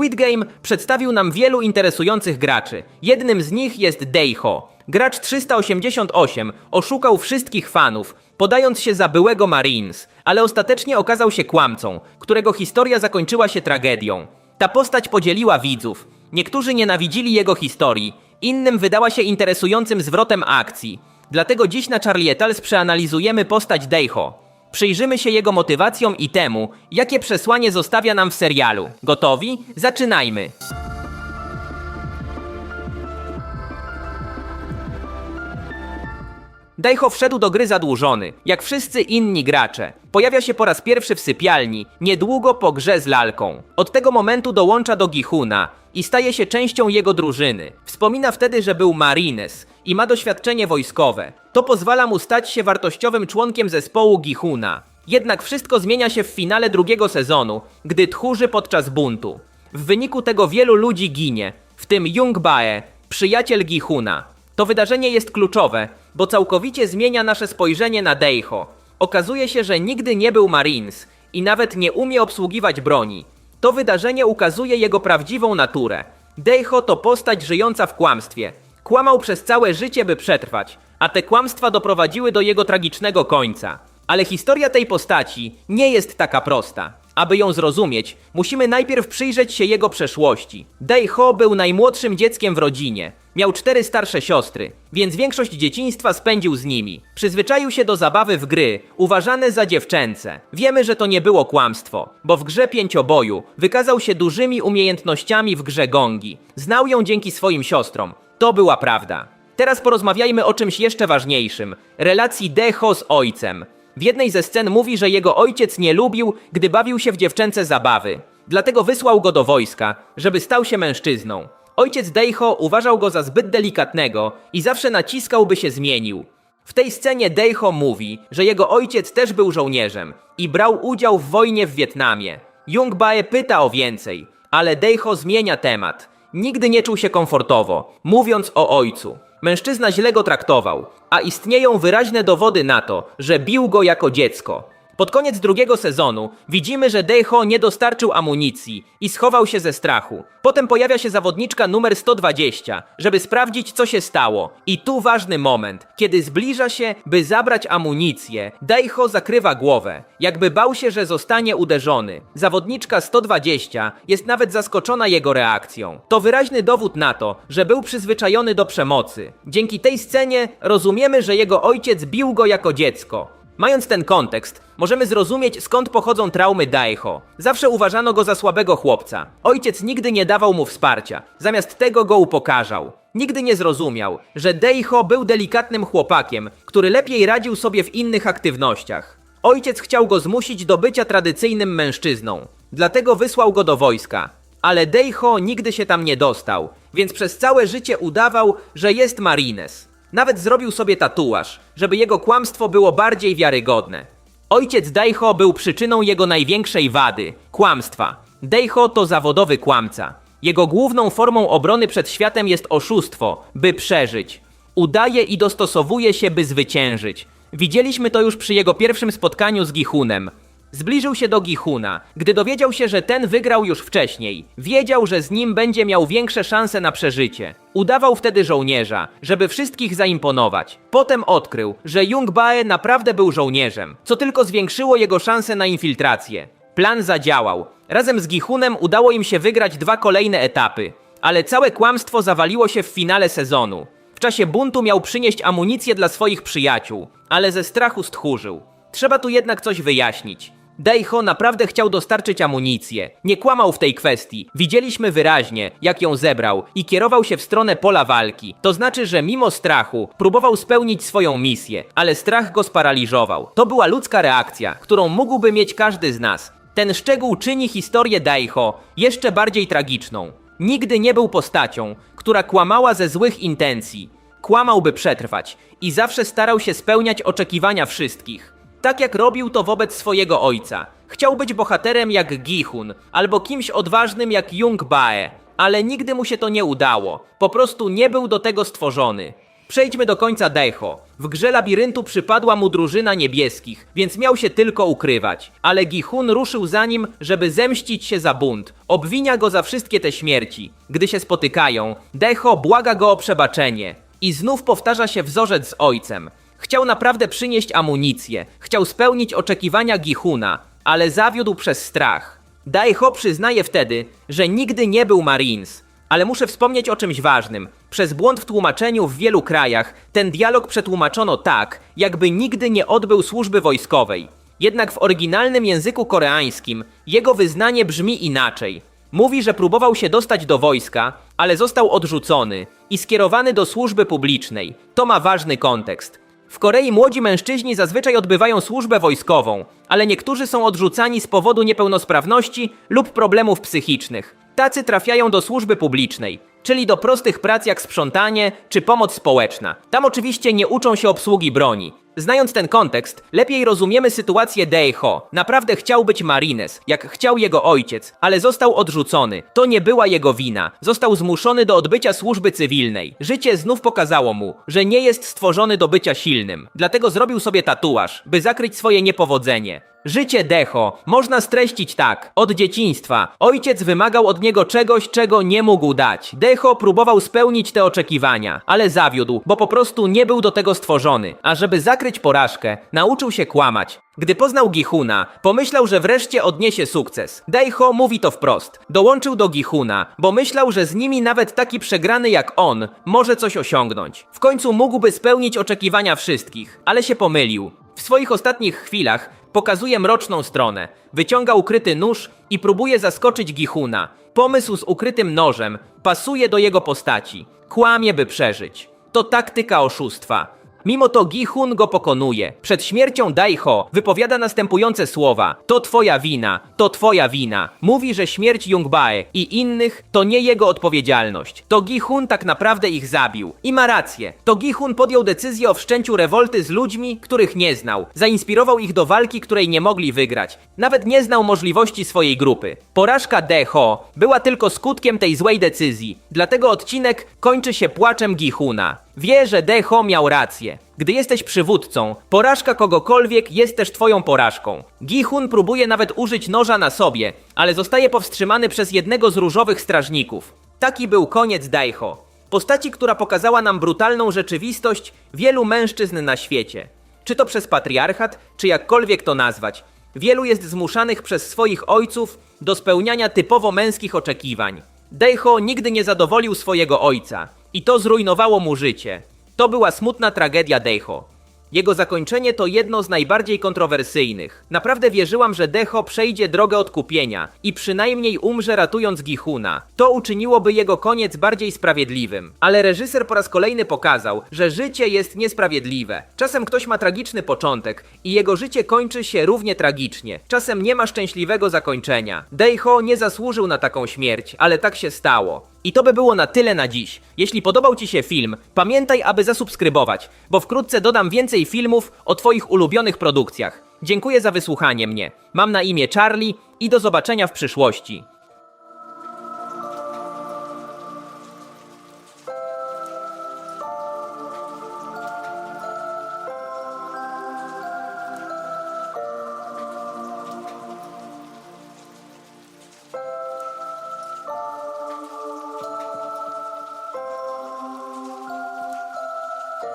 Squid Game przedstawił nam wielu interesujących graczy. Jednym z nich jest Deiho. Gracz 388 oszukał wszystkich fanów, podając się za byłego Marines, ale ostatecznie okazał się kłamcą, którego historia zakończyła się tragedią. Ta postać podzieliła widzów. Niektórzy nienawidzili jego historii, innym wydała się interesującym zwrotem akcji. Dlatego dziś na Charlietals przeanalizujemy postać Deiho. Przyjrzymy się jego motywacjom i temu, jakie przesłanie zostawia nam w serialu. Gotowi? Zaczynajmy! Daiho wszedł do gry zadłużony, jak wszyscy inni gracze. Pojawia się po raz pierwszy w sypialni, niedługo po grze z lalką. Od tego momentu dołącza do Gihuna i staje się częścią jego drużyny. Wspomina wtedy, że był Marines i ma doświadczenie wojskowe. To pozwala mu stać się wartościowym członkiem zespołu Gihuna. Jednak wszystko zmienia się w finale drugiego sezonu, gdy tchórzy podczas buntu. W wyniku tego wielu ludzi ginie, w tym Jung Bae, przyjaciel Gihuna. To wydarzenie jest kluczowe, bo całkowicie zmienia nasze spojrzenie na Deiho. Okazuje się, że nigdy nie był Marines i nawet nie umie obsługiwać broni. To wydarzenie ukazuje jego prawdziwą naturę. Deiho to postać żyjąca w kłamstwie. Kłamał przez całe życie, by przetrwać, a te kłamstwa doprowadziły do jego tragicznego końca. Ale historia tej postaci nie jest taka prosta. Aby ją zrozumieć, musimy najpierw przyjrzeć się jego przeszłości. Deiho był najmłodszym dzieckiem w rodzinie. Miał cztery starsze siostry, więc większość dzieciństwa spędził z nimi. Przyzwyczaił się do zabawy w gry, uważane za dziewczęce. Wiemy, że to nie było kłamstwo, bo w grze pięcioboju wykazał się dużymi umiejętnościami w grze gongi. Znał ją dzięki swoim siostrom. To była prawda. Teraz porozmawiajmy o czymś jeszcze ważniejszym relacji Deho z ojcem. W jednej ze scen mówi, że jego ojciec nie lubił, gdy bawił się w dziewczęce zabawy. Dlatego wysłał go do wojska, żeby stał się mężczyzną. Ojciec Deiho uważał go za zbyt delikatnego i zawsze naciskał, by się zmienił. W tej scenie Deiho mówi, że jego ojciec też był żołnierzem i brał udział w wojnie w Wietnamie. Jung Bae pyta o więcej, ale Deiho zmienia temat. Nigdy nie czuł się komfortowo, mówiąc o ojcu. Mężczyzna źle go traktował, a istnieją wyraźne dowody na to, że bił go jako dziecko. Pod koniec drugiego sezonu widzimy, że Deiho nie dostarczył amunicji i schował się ze strachu. Potem pojawia się zawodniczka numer 120, żeby sprawdzić co się stało. I tu ważny moment, kiedy zbliża się, by zabrać amunicję. Deiho zakrywa głowę, jakby bał się, że zostanie uderzony. Zawodniczka 120 jest nawet zaskoczona jego reakcją. To wyraźny dowód na to, że był przyzwyczajony do przemocy. Dzięki tej scenie rozumiemy, że jego ojciec bił go jako dziecko. Mając ten kontekst, możemy zrozumieć skąd pochodzą traumy Daiho. Zawsze uważano go za słabego chłopca. Ojciec nigdy nie dawał mu wsparcia, zamiast tego go upokarzał. Nigdy nie zrozumiał, że Deiho był delikatnym chłopakiem, który lepiej radził sobie w innych aktywnościach. Ojciec chciał go zmusić do bycia tradycyjnym mężczyzną, dlatego wysłał go do wojska. Ale Deiho nigdy się tam nie dostał, więc przez całe życie udawał, że jest Marines. Nawet zrobił sobie tatuaż, żeby jego kłamstwo było bardziej wiarygodne. Ojciec Daiho był przyczyną jego największej wady kłamstwa. Daiho to zawodowy kłamca. Jego główną formą obrony przed światem jest oszustwo, by przeżyć. Udaje i dostosowuje się, by zwyciężyć. Widzieliśmy to już przy jego pierwszym spotkaniu z Gihunem. Zbliżył się do Gihuna, gdy dowiedział się, że ten wygrał już wcześniej. Wiedział, że z nim będzie miał większe szanse na przeżycie. Udawał wtedy żołnierza, żeby wszystkich zaimponować. Potem odkrył, że Jung Bae naprawdę był żołnierzem, co tylko zwiększyło jego szanse na infiltrację. Plan zadziałał. Razem z Gihunem udało im się wygrać dwa kolejne etapy, ale całe kłamstwo zawaliło się w finale sezonu. W czasie buntu miał przynieść amunicję dla swoich przyjaciół, ale ze strachu stchórzył. Trzeba tu jednak coś wyjaśnić. Deiho naprawdę chciał dostarczyć amunicję. Nie kłamał w tej kwestii. Widzieliśmy wyraźnie, jak ją zebrał i kierował się w stronę pola walki. To znaczy, że mimo strachu próbował spełnić swoją misję, ale strach go sparaliżował. To była ludzka reakcja, którą mógłby mieć każdy z nas. Ten szczegół czyni historię Daiho jeszcze bardziej tragiczną. Nigdy nie był postacią, która kłamała ze złych intencji. Kłamał, by przetrwać i zawsze starał się spełniać oczekiwania wszystkich. Tak jak robił to wobec swojego ojca. Chciał być bohaterem jak Gihun, albo kimś odważnym jak Jung Bae, ale nigdy mu się to nie udało. Po prostu nie był do tego stworzony. Przejdźmy do końca Decho. W grze labiryntu przypadła mu drużyna niebieskich, więc miał się tylko ukrywać. Ale Gihun ruszył za nim, żeby zemścić się za bunt. Obwinia go za wszystkie te śmierci. Gdy się spotykają, Decho błaga go o przebaczenie. I znów powtarza się wzorzec z ojcem. Chciał naprawdę przynieść amunicję, chciał spełnić oczekiwania Gihuna, ale zawiódł przez strach. Daiho przyznaje wtedy, że nigdy nie był Marines, ale muszę wspomnieć o czymś ważnym. Przez błąd w tłumaczeniu w wielu krajach ten dialog przetłumaczono tak, jakby nigdy nie odbył służby wojskowej. Jednak w oryginalnym języku koreańskim jego wyznanie brzmi inaczej. Mówi, że próbował się dostać do wojska, ale został odrzucony i skierowany do służby publicznej. To ma ważny kontekst. W Korei młodzi mężczyźni zazwyczaj odbywają służbę wojskową, ale niektórzy są odrzucani z powodu niepełnosprawności lub problemów psychicznych. Tacy trafiają do służby publicznej, czyli do prostych prac jak sprzątanie czy pomoc społeczna. Tam oczywiście nie uczą się obsługi broni. Znając ten kontekst, lepiej rozumiemy sytuację Deiho. Naprawdę chciał być Marines, jak chciał jego ojciec, ale został odrzucony. To nie była jego wina. Został zmuszony do odbycia służby cywilnej. Życie znów pokazało mu, że nie jest stworzony do bycia silnym. Dlatego zrobił sobie tatuaż, by zakryć swoje niepowodzenie. Życie Decho można streścić tak. Od dzieciństwa ojciec wymagał od niego czegoś, czego nie mógł dać. Decho próbował spełnić te oczekiwania, ale zawiódł, bo po prostu nie był do tego stworzony. A żeby zakryć porażkę, nauczył się kłamać. Gdy poznał Gihuna, pomyślał, że wreszcie odniesie sukces. Daiho mówi to wprost. Dołączył do Gihuna, bo myślał, że z nimi nawet taki przegrany jak on może coś osiągnąć. W końcu mógłby spełnić oczekiwania wszystkich, ale się pomylił. W swoich ostatnich chwilach pokazuje mroczną stronę. Wyciąga ukryty nóż i próbuje zaskoczyć Gihuna. Pomysł z ukrytym nożem pasuje do jego postaci. Kłamie, by przeżyć. To taktyka oszustwa. Mimo to Gihun go pokonuje. Przed śmiercią Daiho wypowiada następujące słowa: To twoja wina, to twoja wina. Mówi, że śmierć Jungbae i innych to nie jego odpowiedzialność. To Gihun tak naprawdę ich zabił. I ma rację. To Gihun podjął decyzję o wszczęciu rewolty z ludźmi, których nie znał. Zainspirował ich do walki, której nie mogli wygrać. Nawet nie znał możliwości swojej grupy. Porażka Deho była tylko skutkiem tej złej decyzji. Dlatego odcinek kończy się płaczem Gihuna. Wie, że Deho miał rację. Gdy jesteś przywódcą, porażka kogokolwiek jest też twoją porażką. Gihun próbuje nawet użyć noża na sobie, ale zostaje powstrzymany przez jednego z różowych strażników. Taki był koniec Daiho. Postaci, która pokazała nam brutalną rzeczywistość wielu mężczyzn na świecie. Czy to przez patriarchat, czy jakkolwiek to nazwać. Wielu jest zmuszanych przez swoich ojców do spełniania typowo męskich oczekiwań. Deiho nigdy nie zadowolił swojego ojca i to zrujnowało mu życie. To była smutna tragedia Deiho. Jego zakończenie to jedno z najbardziej kontrowersyjnych. Naprawdę wierzyłam, że Deho przejdzie drogę odkupienia i przynajmniej umrze ratując Gihuna. To uczyniłoby jego koniec bardziej sprawiedliwym. Ale reżyser po raz kolejny pokazał, że życie jest niesprawiedliwe. Czasem ktoś ma tragiczny początek i jego życie kończy się równie tragicznie. Czasem nie ma szczęśliwego zakończenia. Deiho nie zasłużył na taką śmierć, ale tak się stało. I to by było na tyle na dziś. Jeśli podobał Ci się film, pamiętaj, aby zasubskrybować, bo wkrótce dodam więcej filmów o Twoich ulubionych produkcjach. Dziękuję za wysłuchanie mnie. Mam na imię Charlie i do zobaczenia w przyszłości.